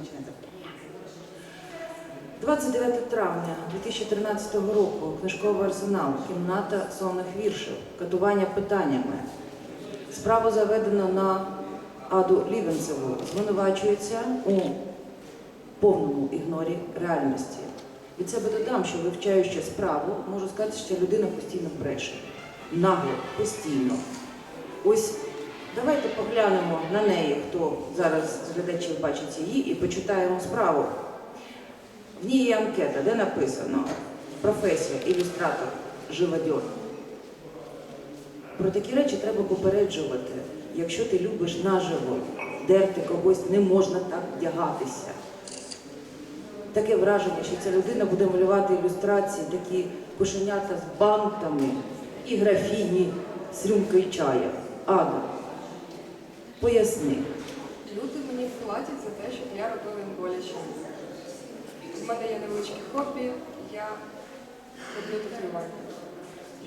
починається. 29 травня 2013 року книжковий арсенал, кімната сонних віршів, катування питаннями. Справу заведено на Аду Лівенцеву. Звинувачується у повному ігнорі реальності. Від себе додам, що вивчаючи справу, можу сказати, що людина постійно бреше. Нагло, постійно. Ось давайте поглянемо на неї, хто зараз з глядачів бачить її, і почитаємо справу. В ній є анкета, де написано професія, ілюстратор, живодьор. Про такі речі треба попереджувати. Якщо ти любиш наживо, дерти когось не можна так вдягатися. Таке враження, що ця людина буде малювати ілюстрації, такі кошенята з бантами і графіні з рюмкою чая. Ада, поясни. Люди мені платять за те, щоб я робила їм боляче. У мене є невеличке хобі, я роблю татуювання.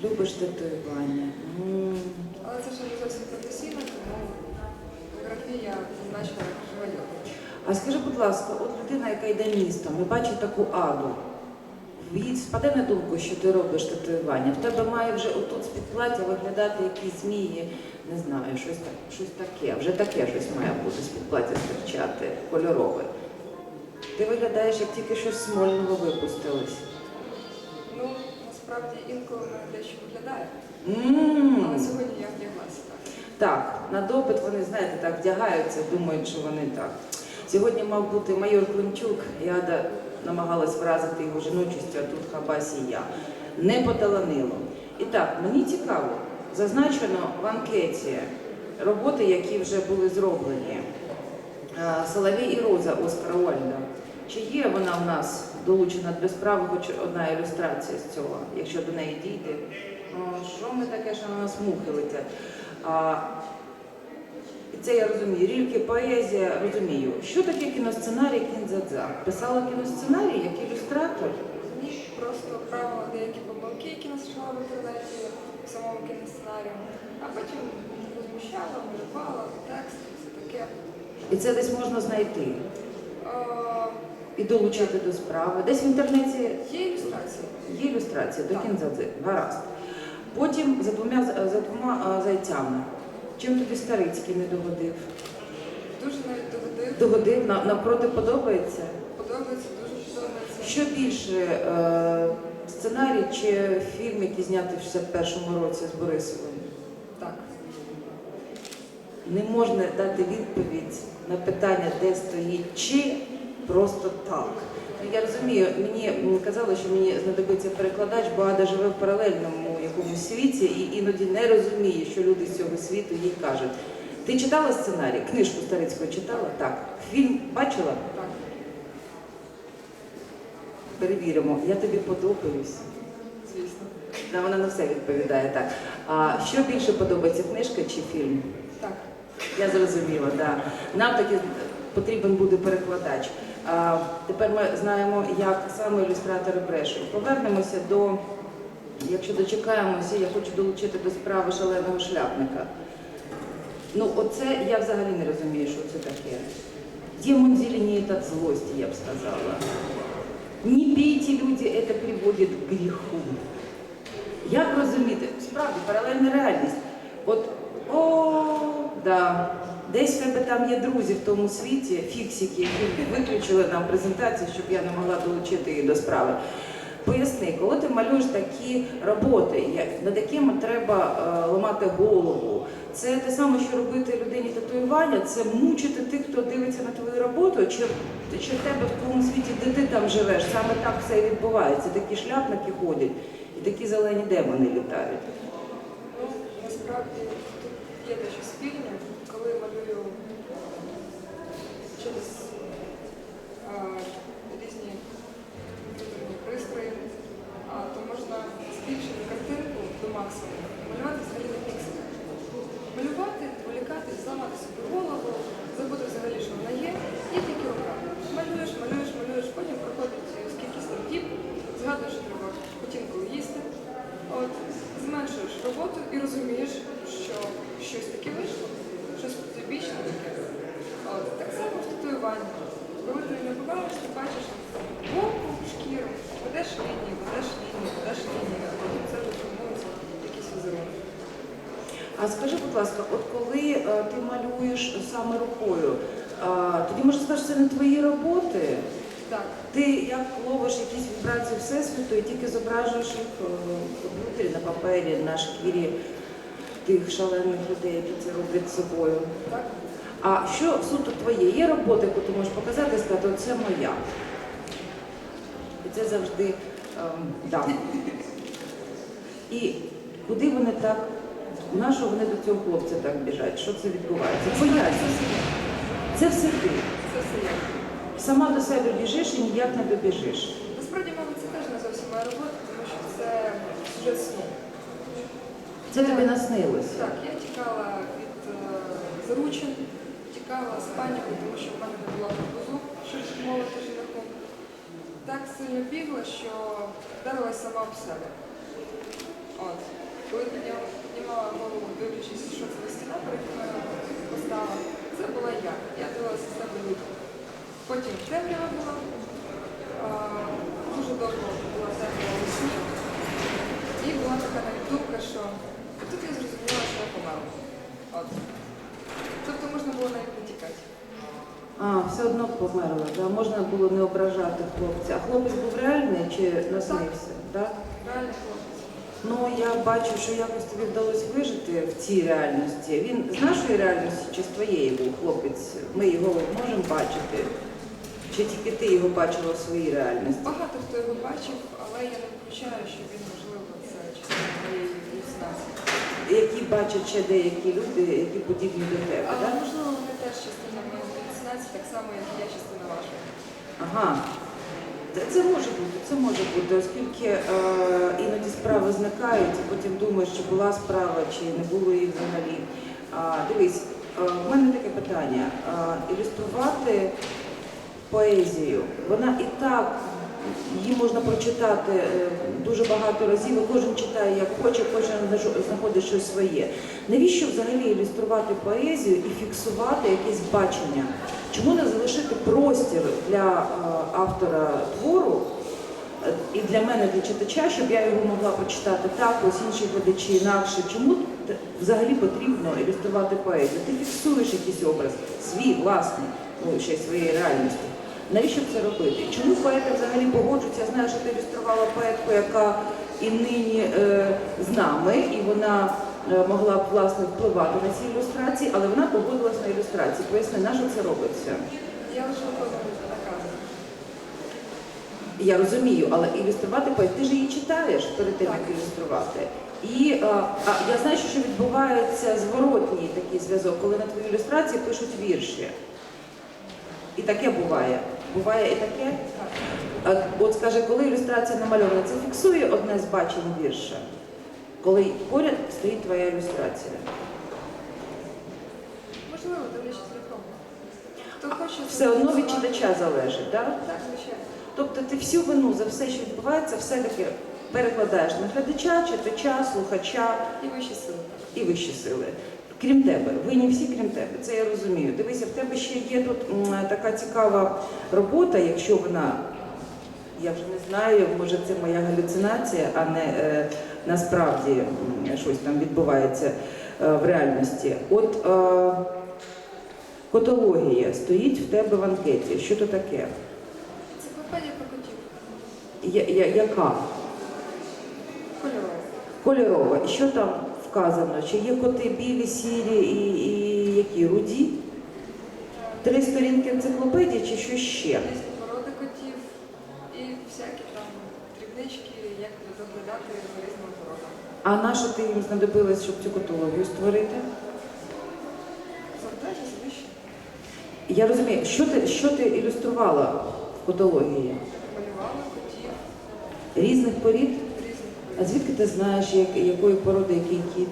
Любиш татуювання. М. Але це ще не зовсім професійно, тому фотографія зазначила як. А скажи, будь ласка, от людина, яка йде містом і бачить таку аду, їй спаде на думку, що ти робиш татуювання. В тебе має вже отут з-під плаття виглядати якісь змії, не знаю, щось, так, щось таке. Вже таке щось має бути з-під плаття стирчати, кольорове. Ти виглядаєш, як тільки що з смольного випустились. Ну, насправді інколи мене дещо виглядає. М. Але сьогодні я вдяглася так. Так, на допит вони, знаєте, так вдягаються, думають, що вони так. Сьогодні мав бути майор Климчук, Яда намагалась вразити його жіночістю, а тут хабасі я. Не поталанило. І так, мені цікаво, зазначено в анкеті роботи, які вже були зроблені. Е, Соловій і Роза Оскара Уальда. Чи є вона в нас долучена до справи, хоч одна ілюстрація з цього, якщо до неї дійде? Що ми таке, що на нас мухи летять? Це я розумію. Рільки, поезія, розумію. Що таке кіносценарій Кінзадза? Писала кіносценарій як ілюстратор? Ні, просто правила деякі помилки, які знайшла в інтернеті в самому кіносценарію, а потім розміщала, малювала, текст, все таке. І це десь можна знайти і долучити до справи. Десь в інтернеті Є ілюстрації. є ілюстрація до. Кінзадзи. Гаразд. Потім за двома, за двома зайцями. Чим тобі Старицький не догодив? Дуже навіть догодив. Догодив, на- навпроти подобається. Подобається, дуже подобається. Що більше, е, сценарій чи фільм, який знятий в 61-му році з Борисовим? Так. Не можна дати відповідь на питання, де стоїть чи просто так. Я розумію, мені казали, що мені знадобиться перекладач, бо Ада живе в паралельному якомусь світі і іноді не розуміє, що люди з цього світу їй кажуть. Ти читала сценарій? Книжку Старицького читала? Так. Фільм бачила? Так. Перевіримо. Я тобі подобаюсь. Звісно. Да, вона на все відповідає так. А що більше подобається книжка чи фільм? Так. Я зрозуміла, да. Нам таки потрібен буде перекладач. Тепер ми знаємо, як саме ілюстратори брешуть. Повернемося до, якщо дочекаємося, я хочу долучити до справи шаленого шляпника. Ну, оце я взагалі не розумію, що це таке. Демон зеленеет от злости, я б сказала. Не пейте, люди, это приводит к гріху. Як розуміти? Справді, паралельна реальність. От, о, да. Десь в тебе там є друзі в тому світі, фіксики, які виключили нам презентацію, щоб я не могла долучити її до справи. Поясни, коли ти малюєш такі роботи, над якими треба е, ламати голову, це те саме, що робити людині татуювання, це мучити тих, хто дивиться на твою роботу, чи, чи в тебе в твоєму світі, де ти там живеш, саме так все і відбувається. Такі шляпники ходять і такі зелені демони літають. Ну, насправді тут є дещо спільне, максимум, малювати взагалі не піксель. Малювати, полікати, зламати собі голову, забути взагалі, що вона є, і тільки обрати. Малюєш, малюєш, малюєш, потім проходить скільки діб, згадуєш, що треба потінкою їсти. От, Зменшуєш роботу і розумієш, що щось таке вийшло, щось потрібічне таке. От, Так само в татуюванні. Коли ти не побачиш, ти бачиш боку шкіру, ведеш лінію, ведеш лінію, ведеш лінію в. А скажи, будь ласка, от коли е, ти малюєш саме рукою, е, тоді можна сказати, що це не твої роботи. Так, Ти як ловиш якісь вібрації всесвіту і тільки зображуєш їх е, в комп'ютері, на папері, на шкірі тих шалених людей, які це роблять з собою. так. А що суто твоє? Є робота, яку ти можеш показати і сказати, оце моя. І це завжди ем, да. І куди вони так, на що вони до цього хлопця так біжать? Що це відбувається? Пояснюй. Це все ти. Це все я. Сама до себе біжиш і ніяк не добіжиш. Насправді, мабуть, це теж не зовсім моя робота, тому що це сюжет сну. Це тобі наснилося. Так, я тікала від е, заручин, тікала з паніки, тому що в мене не було гарбузу, щоб мовити жінком. Так сильно бігла, що вдарилась сама об себе. Коли підняла, піднімала голову, дивлячись, що це за стіна перед мною постала, це була я. Я дивилася себе люто. Потім темрява була, а, дуже довго була темрява у сні. І була така навіть думка, що тут я зрозуміла, що я померла. От. Тобто можна було навіть не тікати. А, все одно померла. Да? Можна було не ображати хлопця. А хлопець був реальний чи наснився? Так? Реально хлопець. Ну, я бачу, що якось тобі вдалося вижити в цій реальності. Він з нашої реальності чи з твоєї був хлопець? Ми його можемо бачити? Чи тільки ти його бачила в своїй реальності? Багато хто його бачив, але я не включаю, що він, можливо, це частина моєї галюцинації. Які бачать ще деякі люди, які подібні до тебе, Але так? можливо, вони теж частина моєї галюцинації, так само, як я частина вашої. Ага. Це, може бути, це може бути, оскільки е, іноді справи зникають, і потім думаєш, чи була справа, чи не було її взагалі. Е, дивись, е, в мене таке питання. Е, ілюструвати поезію, вона і так, її можна прочитати е, дуже багато разів, і кожен читає як хоче, кожен знаходить щось своє. Навіщо взагалі ілюструвати поезію і фіксувати якесь бачення? Чому не залишити простір для е, автора твору е, і для мене, для читача, щоб я його могла прочитати так, ось інші глядачі інакше? Чому взагалі потрібно ілюструвати поезію? Ти фіксуєш якийсь образ, свій власний, ну ще своєї реальності. Навіщо це робити? Чому поети взагалі погоджуються? Я знаю, що ти ілюструвала поетку, яка і нині е, з нами, і вона е, могла б власне впливати на ці ілюстрації, але вона погодилась на ілюстрації. Поясни, на що це робиться? Я лише накази. Я розумію, але ілюструвати поезію, ти ж її читаєш перед тим, як ілюструвати. І е, а, я знаю, що відбувається зворотній такий зв'язок, коли на твої ілюстрації пишуть вірші. І таке буває. Буває і таке. От скаже, коли ілюстрація намальована, це фіксує одне з бачень вірша, коли поряд стоїть твоя ілюстрація. Можливо, дивлячись для кого. Хто хоче Все одно від читача залежить, так? Так, звичайно. Тобто ти всю вину за все, що відбувається, все-таки перекладаєш на глядача, читача, слухача І вищі сили. і вищі сили. Крім тебе, винні всі, крім тебе, це я розумію. Дивися, в тебе ще є тут така цікава робота, якщо вона, я вже не знаю, може це моя галюцинація, а не е, насправді щось там відбувається е, в реальності. От е, котологія стоїть в тебе в анкеті. Що то таке? Енциклопедія про котів. Я, я, яка? Кольорова. Кольорова. І що там вказано? Чи є коти білі, сірі і, і які руді? Три сторінки енциклопедії чи що ще? Різні породи котів і всякі там дрібнички, як доглядати різними породами. А на що ти їм знадобилась, щоб цю котологію створити? Завдання звище. Я розумію, що ти, що ти ілюструвала в котології? Малювали котів Різних порід? А звідки ти знаєш, як, якої породи який кіт?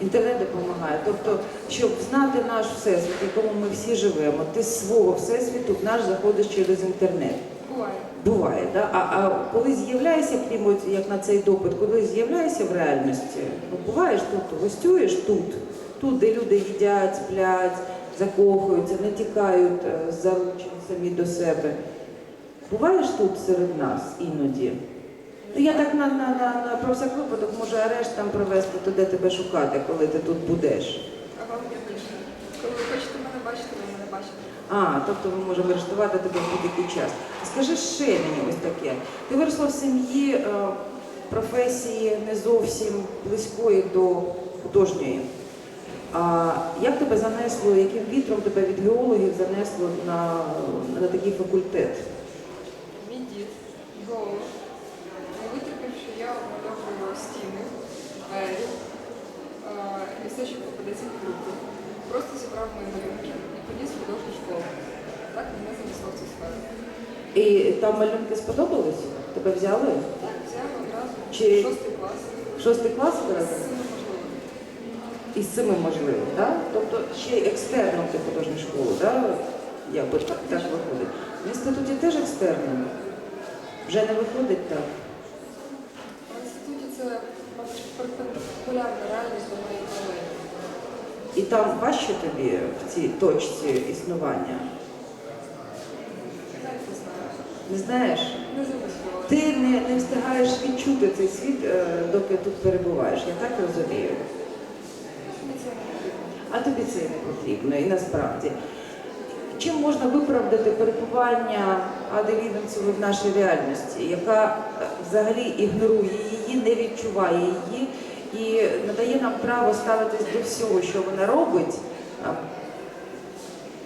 Інтернет. Допомагає. Тобто, щоб знати наш всесвіт, в якому ми всі живемо, ти з свого всесвіту в наш заходиш через інтернет. Буває. Буває, да? а, а коли з'являєшся, крім от, як на цей допит, коли з'являєшся в реальності, ну, буваєш тут, гостюєш тут, тут, де люди їдять, сплять, закохуються, не тікають е, заручені самі до себе. Буваєш тут серед нас іноді? Ну, я так на, на, на, на про всяк випадок можу арешт там провести, то де тебе шукати, коли ти тут будеш. А вам як більше? Коли ви хочете мене бачити, ви мене бачите. А, тобто ми можемо арештувати тебе в будь-який час. Скажи ще мені ось таке. Ти виросла в сім'ї е, професії не зовсім близької до художньої. А як тебе занесло, яким вітром тебе від геологів занесло на, на такий факультет? Мій дід, не витерпів, що я обмальовую стіни, двері, е, і все, що попадеться під руку. Просто зібрав мої малюнки і поніс в художню школу. Так мене занесло в цю сферу. І там малюнки сподобались? Тебе взяли? Так, взяв одразу Чи- шостий клас. Шостий клас З одразу? можливо. Із семи можливо, так? Тобто ще й екстерном ти художню школу, так? Якби так, так виходить. В інституті теж екстерном? Вже не виходить так? В інституті це мабуть, перпендикулярна реальність до моєї паралелі. І там важче тобі в цій точці існування? Не знаю. Не знаєш? Не. Ти не, не встигаєш відчути цей світ, е, доки тут перебуваєш. Я так розумію. Мені це не потрібно. А тобі це не потрібно, і насправді. Чим можна виправдати перебування Ади Лівенцевої в нашій реальності, яка е, взагалі ігнорує її, не відчуває її і надає нам право ставитись до всього, що вона робить,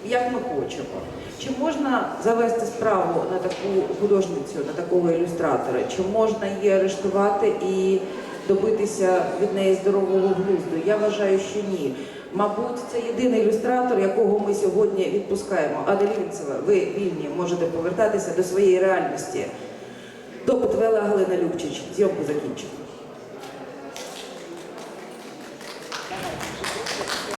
як ми хочемо. Чи можна завести справу на таку художницю, на такого ілюстратора? Чи можна її арештувати і добитися від неї здорового глузду? Я вважаю, що ні. Мабуть, це єдиний ілюстратор, якого ми сьогодні відпускаємо. Ада Лівінцева, ви вільні, можете повертатися до своєї реальності. Допит вела Галина Любчич. Зйомку закінчено.